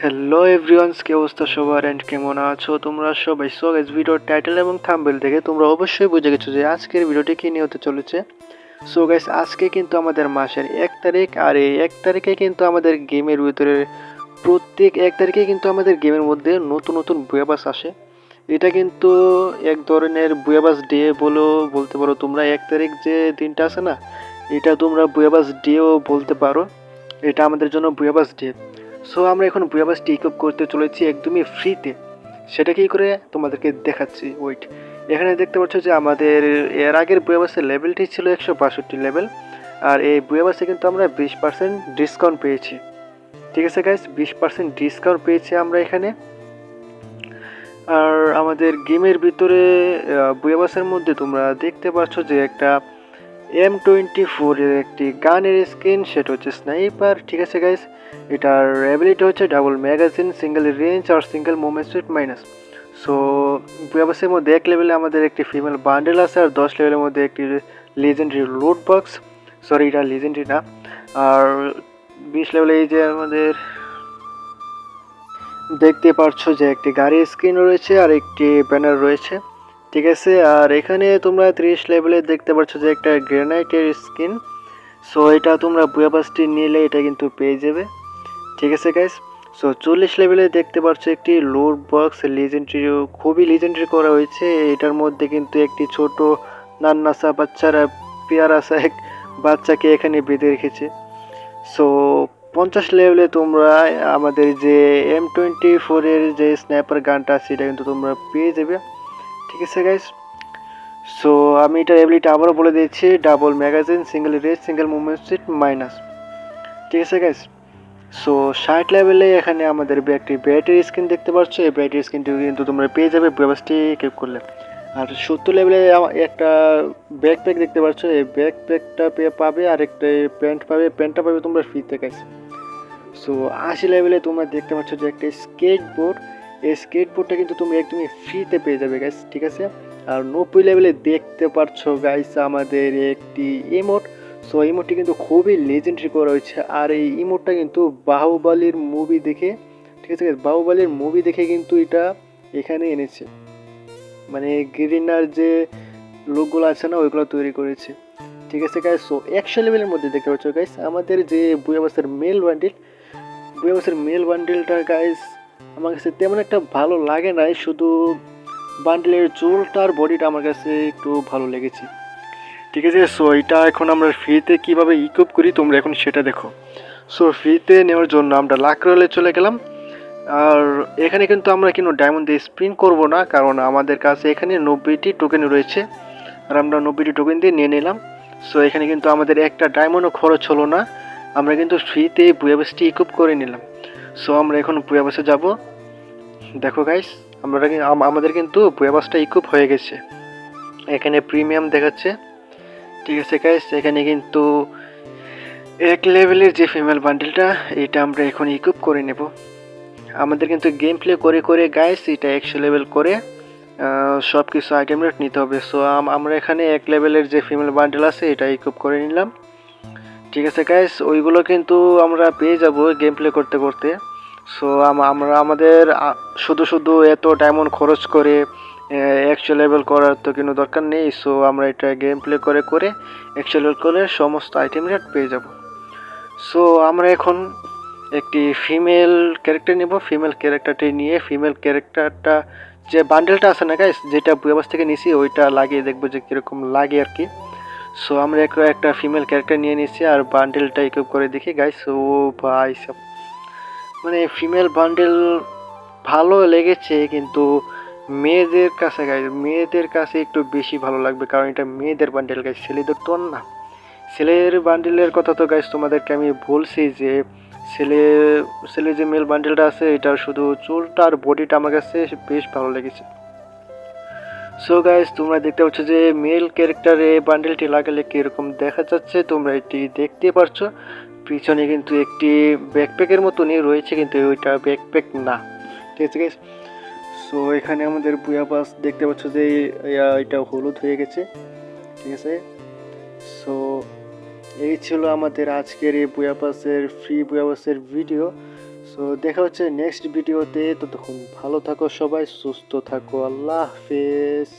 Hello everyone's কি অবস্থা সবার অ্যান্ড কেমন আছো? তোমরা সবাই সো গাইস ভিডিওর টাইটেল এবং থাম্বেল দেখে তোমরা অবশ্যই বুঝে গেছো যে আজকের ভিডিওটি কী নিয়ে হতে চলেছে। সো গাইস আজকে কিন্তু আমাদের মাসের এক তারিখ আর এই এক তারিখে কিন্তু আমাদের গেমের ভিতরে প্রত্যেক এক তারিখে কিন্তু আমাদের গেমের মধ্যে নতুন নতুন বুয়াবাস আসে। এটা কিন্তু এক ধরনের বুয়াবাস ডে বলেও বলতে পারো তোমরা এক তারিখ যে দিনটা আছে না, এটা তোমরা বুয়াবাস ডেও বলতে পারো। এটা আমাদের জন্য বুয়াবাস ডে সো আমরা এখন বুয়াবাস টেক করতে চলেছি একদমই ফ্রিতে সেটা কী করে তোমাদেরকে দেখাচ্ছি? ওয়েট এখানে দেখতে পাচ্ছ যে আমাদের, এর আগের বুয়াবাসের লেভেলটি ছিল একশো বাষট্টি লেভেল আর এই বুয়াবাসে কিন্তু আমরা বিশ পার্সেন্ট ডিসকাউন্ট পেয়েছি। ঠিক আছে গাইস বিশ পার্সেন্ট ডিসকাউন্ট পেয়েছি আমরা এখানে। আর আমাদের গেমের ভিতরে বুয়াবাসের মধ্যে তোমরা দেখতে পাচ্ছ যে একটা এম টোয়েন্টি ফোরের একটি গানের স্কিন সেটা হচ্ছে স্নাইপার ঠিক আছে গাইস এটার অ্যাবিলিটি হচ্ছে ডাবল ম্যাগাজিন সিঙ্গেল রেঞ্জ আর single movement speed minus so বুয়াবাসের মধ্যে এক লেভেলে আমাদের একটি ফিমেল বান্ডেল আছে আর দশ লেভেলের মধ্যে একটি লিজেন্ডারি লুট বক্স সরি এটা লিজেন্ডারি না। আর বিশ লেভেলে এই যে আমাদের দেখতে পারছ যে একটি গাড়ির স্ক্রিন রয়েছে আর একটি ব্যানার রয়েছে। ঠিক আছে, আর এখানে তোমরা ত্রিশ লেভেলে দেখতে পাচ্ছ যে একটা গ্রেনাইটের স্কিন সো এটা তোমরা বুয়াবাসটি নিলে এটা কিন্তু পেয়ে যাবে। ঠিক আছে গাইস সো চল্লিশ লেভেলে দেখতে পাচ্ছ একটি লোড বক্স লিজেন্ডারি খুবই লিজেন্ডারি করা হয়েছে। এটার মধ্যে কিন্তু একটি ছোট নান্নাসা বাচ্চারা পেয়ারাসা এক বাচ্চাকে এখানে বেঁধে রেখেছে। সো পঞ্চাশ লেভেলে তোমরা আমাদের যে এম টোয়েন্টি ফোরের যে স্ন্যাপার গানটা আছে, এটা কিন্তু তোমরা পেয়ে যাবে। ঠিক আছে গাইস সো আমি এটার এবিলিটি আবারও বলে দিয়েছি double magazine single race single movement seat minus ঠিক আছে গাইস সো ষাট লেভেলে এখানে আমাদের একটি ব্যাটারি স্ক্রিন দেখতে পাচ্ছ। এই ব্যাটারি স্ক্রিনটি কিন্তু তোমরা পেয়ে যাবে ব্যবসাটি কেপ করলে। আর সত্তর লেভেলে একটা ব্যাকপ্যাক দেখতে পাচ্ছ। এই ব্যাকপ্যাকটা পেয়ে পাবে, আর একটা প্যান্ট পাবে। প্যান্টটা পাবে তোমরা ফ্রিতে গাইস সো আশি লেভেলে তোমরা দেখতে পাচ্ছ যে একটা স্কেট বোর্ড এই স্কেট বোর্ডটা কিন্তু তুমি একদমই ফ্রিতে পেয়ে যাবে গাইস ঠিক আছে? আর নব্বই লেভেলে দেখতে পাচ্ছ গাইস আমাদের একটি ইমোট সো ইমোটটি কিন্তু খুবই লেজেন্ডারি করা হয়েছে। আর এই ইমোটটা কিন্তু বাহুবালির মুভি দেখে, ঠিক আছে? বাহুবালির মুভি দেখে কিন্তু এটা এখানে এনেছে। মানে গ্রিনার যে লোকগুলো আছে না, ওইগুলো তৈরি করেছে। ঠিক আছে গাইস সো একশো লেভেলের মধ্যে দেখতে পাচ্ছ গাইস আমাদের যে বুয়াবাসের মেল বান্ডিল বুয়াবাসের মেল বান্ডিলটা গাইস আমার কাছে তেমন একটা ভালো লাগে নাই, শুধু বান্ডেলের চুলটা আর বডিটা আমার কাছে একটু ভালো লেগেছে। ঠিক আছে সো এটা এখন আমরা ফ্রিতে কীভাবে ইকুইপ করি তোমরা এখন সেটা দেখো। সো ফ্রিতে নেওয়ার জন্য আমরা লাক রয়েলে চলে গেলাম। আর এখানে কিন্তু আমরা কিন্তু ডায়মন্ড দিয়ে স্প্রিন করব না, কারণ আমাদের কাছে এখানে নব্বইটি টোকেন রয়েছে। আর আমরা নব্বইটি টোকেন দিয়ে নিয়ে নিলাম। সো এখানে কিন্তু আমাদের একটা ডায়মন্ডও খরচ হলো না। আমরা কিন্তু ফ্রিতে বুয়াবাসটি ইকুইপ করে নিলাম। সো আমরা এখন বুয়াবাসে যাব। দেখো গাইস আমরা আমাদের কিন্তু বুয়াবাসটা ইকুপ হয়ে গেছে। এখানে প্রিমিয়াম দেখাচ্ছে। ঠিক আছে গাইস এখানে কিন্তু এক লেভেলের যে ফিমেল বান্ডেলটা এটা আমরা এখন ইকুপ করে নেব। আমাদের কিন্তু গেম প্লে করে করে গাইস এটা একশো লেভেল করে সব কিছু আইটেম রেট নিতে হবে। সো আমরা এখানে এক লেভেলের যে ফিমেল বান্ডেল আছে, এটা ইকুইপ করে নিলাম। ঠিক আছে গাইস ওইগুলো কিন্তু আমরা পেয়ে যাব গেম প্লে করতে। করতে সো আমরা, আমাদের শুধু শুধু এত ডায়মন্ড খরচ করে একশো লেভেল করার তো কোনো দরকার নেই। সো আমরা এটা গেম প্লে করে করে একশো লেভেল করে সমস্ত আইটেম রেট পেয়ে যাব। সো আমরা এখন একটি ফিমেল ক্যারেক্টার নেব। ফিমেল ক্যারেক্টারটি নিয়ে ফিমেল ক্যারেক্টারটা যে বান্ডেলটা আছে না গাইস যেটা বুয়াবাস থেকে নিছি, ওইটা লাগিয়ে দেখব যে কীরকম লাগে আর কি। সো আমরা একটা ফিমেল ক্যারেক্টার নিয়ে নিছি আর বান্ডেলটা ইকুইপ করে দেখি গাইস ও ভাই, সব মানে ফিমেল বান্ডেল ভালো লেগেছে, কিন্তু মেয়েদের কাছে গাইজ মেয়েদের কাছে একটু বেশি ভালো লাগবে, কারণ এটা মেয়েদের বান্ডেল গাইজ ছেলেদের তো না। ছেলের বান্ডেলের কথা তো গাইজ তোমাদেরকে আমি বলছি যে, ছেলে ছেলে যে মেল বান্ডেলটা আছে এটার শুধু চুলটা আর বডিটা আমার কাছে বেশ ভালো লেগেছে। সো গাইজ তোমরা দেখতে পাচ্ছ যে মেল ক্যারেক্টারে বান্ডেলটি লাগালে কীরকম দেখা যাচ্ছে, তোমরা এটি দেখতে পারছ। পিছনে কিন্তু একটি ব্যাকপ্যাকের মতনই রয়েছে, কিন্তু ওইটা ব্যাকপ্যাক না। ঠিক আছে গাইজ সো এখানে আমাদের বুয়া পাস দেখতে পাচ্ছ যে এটা হলুদ হয়ে গেছে। ঠিক আছে? সো এই ছিল আমাদের আজকের এই বুয়া পাসের ফ্রি বুয়া পাসের ভিডিও সো দেখা হচ্ছে নেক্সট ভিডিওতে ততক্ষণ ভালো থাকো সবাই সুস্থ থাকো। আল্লাহ হাফেজ।